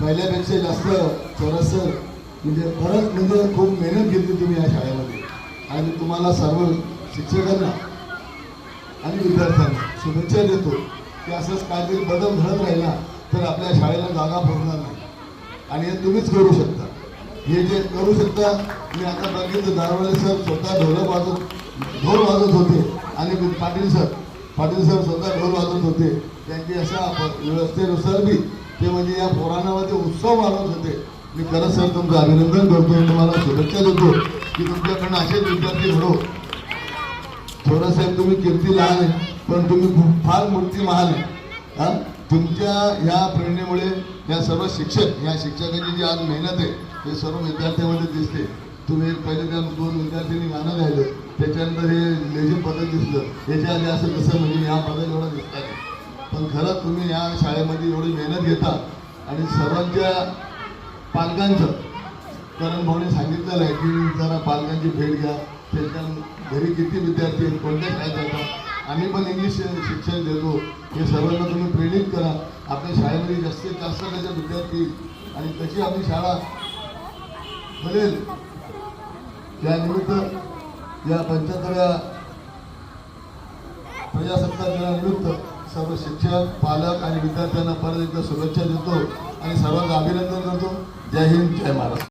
पहिल्यापेक्षा जास्त चौरसं म्हणजे खरंच म्हणजे खूप मेहनत घेतली तुम्ही या शाळेमध्ये. आणि तुम्हाला सर्व शिक्षकांना आणि विद्यार्थ्यांना शुभेच्छा देतो की असंच काहीतरी बदल घडत राहिला तर आपल्या शाळेला जागा भरणार नाही. आणि हे तुम्हीच करू शकता. हे जे करू शकता मी आता बघितलं दारवाडे सर स्वतः ढोलक वाजत ढोल वाजत होते. आणि पाटील सर पाटील सर स्वतः ढोल वाजत होते. त्यांची अशा व्यवस्थेनुसार बी ते म्हणजे या पोरांनामध्ये उत्सव मानत होते. मी खरंच सर तुमचं अभिनंदन करतो तुम्हाला शुभेच्छा देतो की तुमच्याकडनं असेच विद्यार्थी घडो. थोरासाहेब तुम्ही कीर्ती लहान आहे पण तुम्ही खूप फार मूर्ती महान आहे. हा? तुमच्या ह्या प्रेरणेमुळे या सर्व शिक्षक या शिक्षकांची जी आज मेहनत आहे हे सर्व विद्यार्थ्यांमध्ये दिसते. तुम्ही पहिले त्या दोन विद्यार्थ्यांनी गाणं गायलं त्याच्यानंतर हे लेझिम पदक दिसलं याच्या आधी असं कसं म्हणजे या पदक एवढं दिसतात. पण खरंच तुम्ही या शाळेमध्ये एवढी मेहनत घेता आणि सर्वांच्या पालकांचं. करण भाऊने सांगितलेलं आहे की जरा पालकांची भेट घ्या. त्यांच्या घरी किती विद्यार्थी आहेत कोणत्या शाळेत जातात? आम्ही पण इंग्लिश शिक्षण देतो. हे सर्वांना तुम्ही प्रेरित करा. आपल्या शाळेमध्ये जास्तीत जास्त त्याचे विद्यार्थी आणि तशी आपली शाळा बनेल. त्यानिमित्त या पंच्याहत्तराव्या प्रजासत्ताक दिनानिमित्त सर्व शिक्षक पालक आणि विद्यार्थ्यांना परत एकदा शुभेच्छा देतो आणि सर्वांचं अभिनंदन करतो. जय हिंद जय महाराष्ट्र.